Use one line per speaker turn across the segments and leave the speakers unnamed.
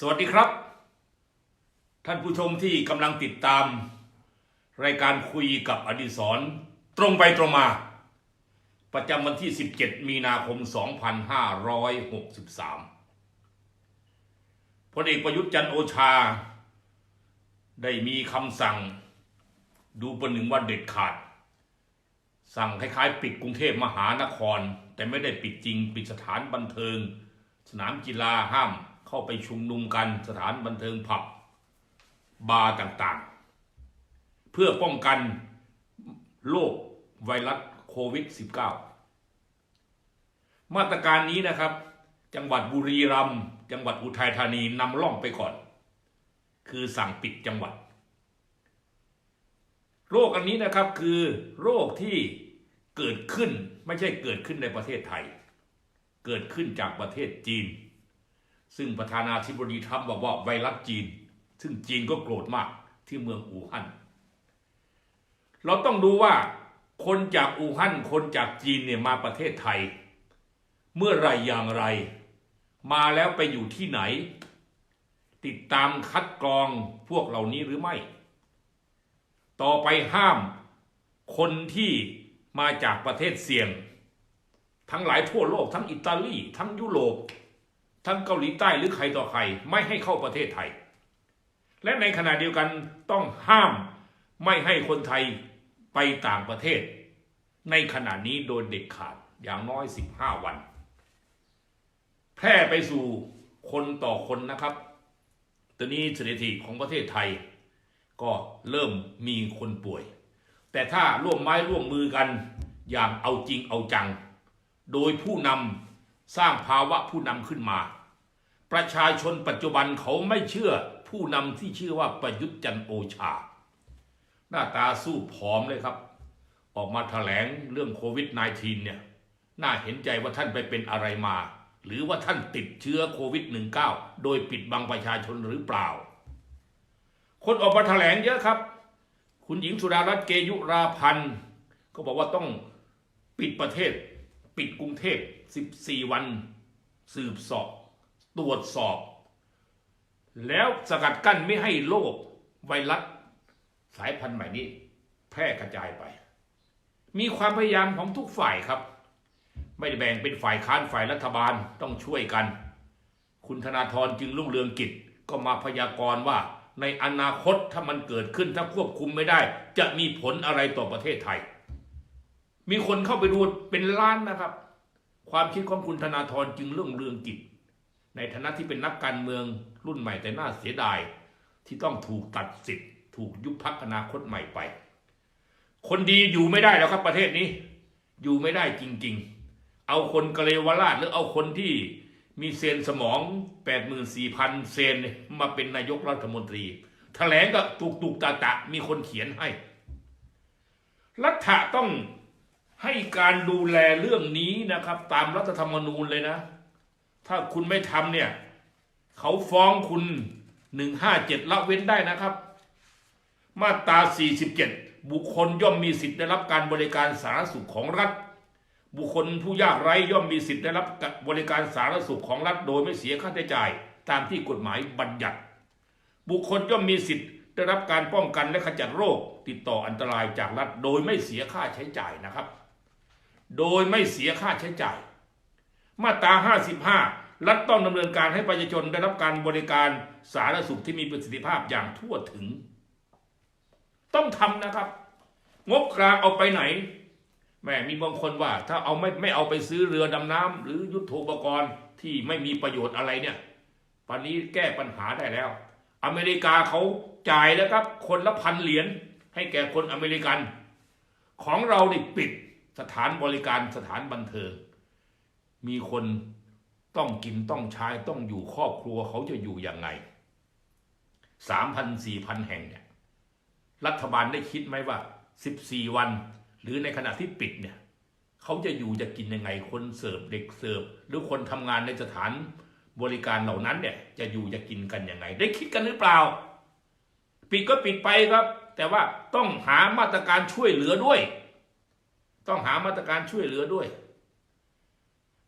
สวัสดีครับ ท่านผู้ชมที่กำลังติดตาม รายการคุยกับอดิศรตรงไปตรงมา ประจำวันที่ 17 มีนาคม 2563 พลเอกประยุทธ์จันโอชา ได้มีคำสั่ง ดูประหนึ่งว่าเด็ดขาด สั่งคล้ายๆ ปิดกรุงเทพมหานคร แต่ไม่ได้ปิดจริง ปิดสถานบันเทิง สนามกีฬาห้าม เข้าไปชุมนุมกันสถานบันเทิงผับบาร์ต่างๆ เพื่อป้องกันโรคไวรัสโควิด -19 มาตรการนี้นะครับ จังหวัดบุรีรัมย์จังหวัดอุทัยธานีนำร่องไปก่อน คือสั่งปิดจังหวัด โรคอันนี้นะครับคือโรคที่เกิดขึ้นไม่ใช่เกิดขึ้นในประเทศไทย เกิดขึ้นจากประเทศจีน ซึ่งประธานาธิบดีทรัมป์บอกว่าไวรัสจีน ซึ่งจีนก็โกรธมากที่เมืองอู่ฮั่น เราต้องดูว่าคนจากอู่ฮั่นคนจากจีนเนี่ยมาประเทศไทย เมื่อไรอย่างไร มาแล้วไปอยู่ที่ไหน ติดตามคัดกรองพวกเหล่านี้หรือไม่ ต่อไปห้ามคนที่มาจากประเทศเสี่ยง ทั้งหลายทั่วโลกทั้งอิตาลีทั้งยุโรป ทั้งเกาหลีใต้หรือใครต่อใครไม่ให้เข้าประเทศไทย และในขณะเดียวกันต้องห้ามไม่ให้คนไทยไปต่างประเทศ ในขณะนี้โดยเด็ดขาดอย่างน้อย 15 วัน แพร่ไปสู่คนต่อคนนะครับตอนนี้สถิติของประเทศไทย ก็เริ่มมีคนป่วย แต่ถ้าร่วมไม้ร่วมมือกันอย่างเอาจริงเอาจัง โดยผู้นำสร้างภาวะผู้นำขึ้นมา ประชาชนปัจจุบันเขาไม่เชื่อผู้นำที่ชื่อว่าประยุทธ์จันโอชา หน้าตาสู้ผอมเลยครับ ออกมาแถลงเรื่องโควิด -19 เนี่ย น่าเห็นใจว่าท่านไปเป็นอะไรมา หรือว่าท่านติดเชื้อโควิด -19 โดยปิดบังประชาชนหรือเปล่า คนออกมาแถลงเยอะครับ คุณหญิงสุดารัตน์เกยุราพันธ์ก็บอกว่าต้องปิดประเทศ ปิดกรุงเทพ 14 วัน สืบสอบ ตรวจสอบ แล้วสกัดกั้นไม่ให้โรคไวรัสสายพันธุ์ใหม่นี้ แพร่กระจายไป มีความพยายามของทุกฝ่ายครับ ไม่ได้แบ่งเป็นฝ่ายค้านฝ่ายรัฐบาลต้องช่วยกัน คุณธนาธรจึงรุ่งเรืองกิจก็มาพยากรณ์ว่าในอนาคตถ้ามันเกิดขึ้นถ้าควบคุมไม่ได้ จะมีผลอะไรต่อประเทศไทย มีคนเข้าไปดูเป็นล้านนะครับ ความคิดของคุณธนาธรจึงรุ่งเรืองกิจ ในฐานะที่เป็นนักการเมืองรุ่นใหม่แต่น่าเสียดาย ที่ต้องถูกตัดสิทธิ์ถูกยุบพักอนาคตใหม่ไป คนดีอยู่ไม่ได้แล้วครับประเทศนี้ อยู่ไม่ได้จริง ๆ เอาคนกะเลวราชหรือเอาคนที่มีเซนสมอง 84,000 เซนมาเป็นนายกรัฐมนตรีแถลงก็ตุกตุกตาตะมีคนเขียนให้ รัฐะต้องให้การดูแลเรื่องนี้นะครับ ตามรัฐธรรมนูญเลยนะ ถ้าคุณไม่ทำเนี่ย เขาฟ้องคุณ157ละเว้นได้นะครับ มาตรา47บุคคลย่อมมีสิทธิ์ได้รับการบริการสาธารณสุขของรัฐ บุคคลผู้ยากไร้ย่อมมีสิทธิ์ได้รับบริการสาธารณสุขของรัฐ โดยไม่เสียค่าใช้จ่าย ตามที่กฎหมายบัญญัติ บุคคลย่อมมีสิทธิ์ได้รับการป้องกันและขจัดโรค ติดต่ออันตรายจากรัฐ โดยไม่เสียค่าใช้จ่ายนะครับ โดยไม่เสียค่าใช้จ่าย มาตรา 55 รัฐต้องดำเนินการให้ประชาชนได้รับการบริการสาธารณสุขที่มีประสิทธิภาพอย่างทั่วถึง ต้องทำนะครับ งบกลางเอาไปไหนแม่มีบางคนว่า ถ้าเอาไม่ไม่เอาไปซื้อเรือดำน้ำหรือยุทโธปกรณ์ที่ไม่มีประโยชน์อะไรเนี่ยปันนี้แก้ปัญหาได้แล้ว อเมริกาเขาจ่ายแล้วครับ คนละพันเหรียญให้แก่คนอเมริกัน ของเรานี่ปิดสถานบริการสถานบันเทิง มีคนต้องกินต้องใช้ต้องอยู่ครอบครัวเขาจะอยู่ยังไงสามพันสี่พันแห่งเนี่ยรัฐบาลได้คิดไหมว่าสิบสี่วัน หรือในขณะที่ปิดเนี่ยเขาจะอยู่จะกินยังไงคนเสิร์ฟเด็กเสิร์ฟหรือคนทำงานในสถานบริการเหล่านั้นเนี่ยจะอยู่จะกินกันยังไง ได้คิดกันหรือเปล่า ปิดก็ปิดไปครับ แต่ว่าต้องหามาตรการช่วยเหลือด้วย ต้องหามาตรการช่วยเหลือด้วย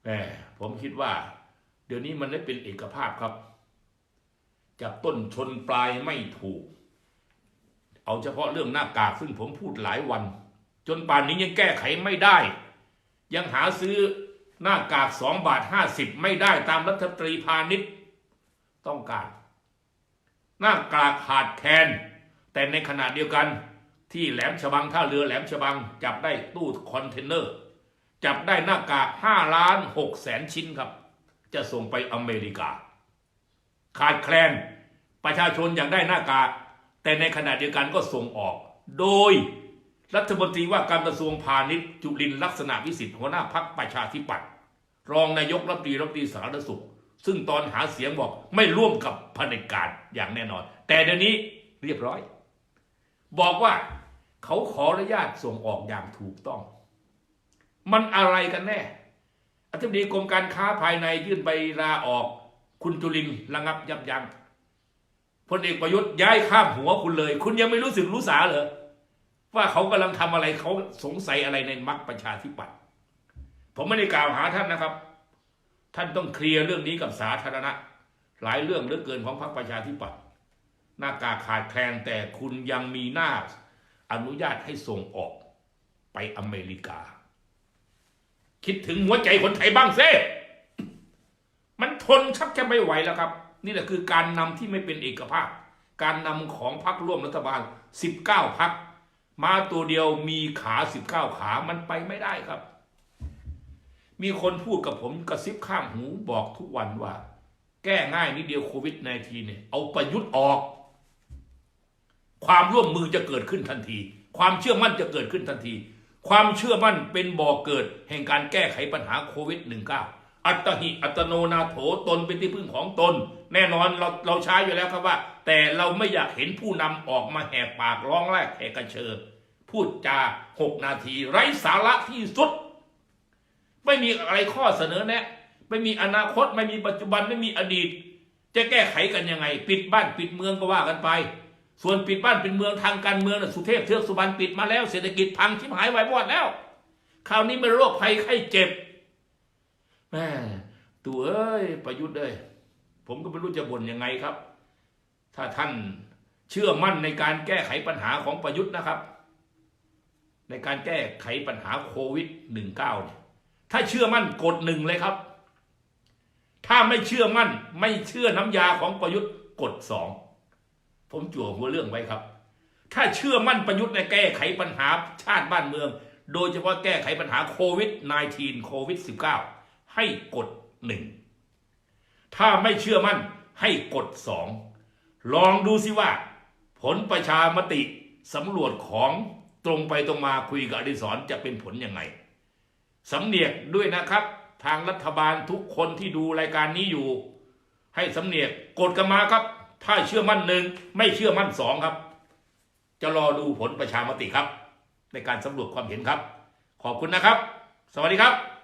แหมผมคิดว่า เดี๋ยวนี้มันได้เป็นเอกภาพครับ จับต้นชนปลายไม่ถูก เอาเฉพาะเรื่องหน้ากากซึ่งผมพูดหลายวัน จนป่านนี้ยังแก้ไขไม่ได้ ยังหาซื้อหน้ากากสองบาทห้าสิบไม่ได้ตามรัฐมนตรีพาณิชย์ต้องการ หน้ากากขาดแคลนแต่ในขณะเดียวกันที่แหลมฉบังท่าเรือแหลมฉบังจับได้ตู้คอนเทนเนอร์ จับได้หน้ากากห้าล้านหกแสนชิ้นครับ จะส่งไปอเมริกา ขาดแคลนประชาชนอยากได้หน้ากาก แต่ในขณะเดียวกันก็ส่งออก โดยรัฐมนตรีว่าการกระทรวงพาณิชย์จุลินลักษณะวิสิทธิ์หัวหน้าพักประชาธิปัตย์รองนายกรัฐมนตรีรัฐมนตรีสาธารณสุข ซึ่งตอนหาเสียงบอกไม่ร่วมกับเผด็จการอย่างแน่นอน แต่เดี๋ยวนี้เรียบร้อย บอกว่าเขาขออนุญาตส่งออกอย่างถูกต้อง มันอะไรกันแน่อธิบดีกรมการค้าภายในยื่นใบลาออก คุณจุลินระงับยับยั้งพลเอกประยุทธ์ย้ายข้ามหัวคุณเลย คุณยังไม่รู้สึกรู้สาเหรอว่าเขากำลังทำอะไรเขาสงสัยอะไรในมรรคประชาธิปัตย์ผมไม่ได้กล่าวหาท่านนะครับ ท่านต้องเคลียร์เรื่องนี้กับสาธารณะ หลายเรื่องเหลือเกินของพรรคประชาธิปัตย์หน้ากากขาดแคลนแต่คุณยังมีหน้าอนุญาตให้ส่งออกไปอเมริกา คิดถึงหัวใจคนไทยบ้างเซ่มันทนชักจะไม่ไหวแล้วครับ นี่แหละคือการนำที่ไม่เป็นเอกภาพ การนำของพรรคร่วมรัฐบาล 19พรรคมาตัวเดียวมีขา 19 ขามันไปไม่ได้ครับ มีคนพูดกับผมกระซิบข้างหูบอกทุกวันว่า แก้ง่ายนิดเดียวโควิด -19 เนี่ยเอาประยุทธ์ออก ความร่วมมือจะเกิดขึ้นทันที ความเชื่อมั่นจะเกิดขึ้นทันที ความเชื่อมั่นเป็นบ่อกเกิด แห่งการแก้ไขปัญหาโควิด -19 อัตหิอัตโนนาโถตนเป็นที่พึ่งของตน แน่นอนเราเราใช้อยู่แล้วครับว่า แต่เราไม่อยากเห็นผู้นำออกมาแหกปากร้องแรกแหกกระเชอพูดจาหกนาที ไร้สาระที่สุด ไม่มีอะไรข้อเสนอแนะ ไม่มีอนาคตไม่มีปัจจุบันไม่มีอดีต จะแก้ไขกันยังไง ปิดบ้านปิดเมืองก็ว่ากันไป ส่วนปิดบ้านปิดเมืองทางการเมืองนะสุเทพเทือกสุบรรณปิดมาแล้วเศรษฐกิจพังชิบหายวายวอดแล้ว คราวนี้เป็นโรคภัยไข้เจ็บแม่ตัวเอ้ยประยุทธ์เอ้ยผมก็ไม่รู้จะบ่นยังไงครับ ถ้าท่านเชื่อมั่นในการแก้ไขปัญหาของประยุทธ์นะครับ ในการแก้ไขปัญหาโควิด -19 เนี่ยถ้าเชื่อมั่นกดหนึ่งเลยครับ ถ้าไม่เชื่อมั่นไม่เชื่อน้ำยาของประยุทธ์กดสอง ผมจั่วหัวเรื่องไว้ครับ ถ้าเชื่อมั่นประยุทธ์ในแก้ไขปัญหาชาติบ้านเมือง โดยเฉพาะแก้ไขปัญหาโควิด -19 โควิด -19 ให้กดหนึ่งถ้าไม่เชื่อมั่นให้กดสองลองดูสิว่า ผลประชามติสำรวจของตรงไปตรงมาคุยกับอดิศรจะเป็นผลยังไงสำเนียกด้วยนะครับ ทางรัฐบาลทุกคนที่ดูรายการนี้อยู่ ให้สำเนียกกดกันมาครับ ถ้าเชื่อมั่นหนึ่งไม่เชื่อมั่นสองครับ จะรอดูผลประชามติครับ ในการสำรวจความเห็นครับ ขอบคุณนะครับ สวัสดีครับ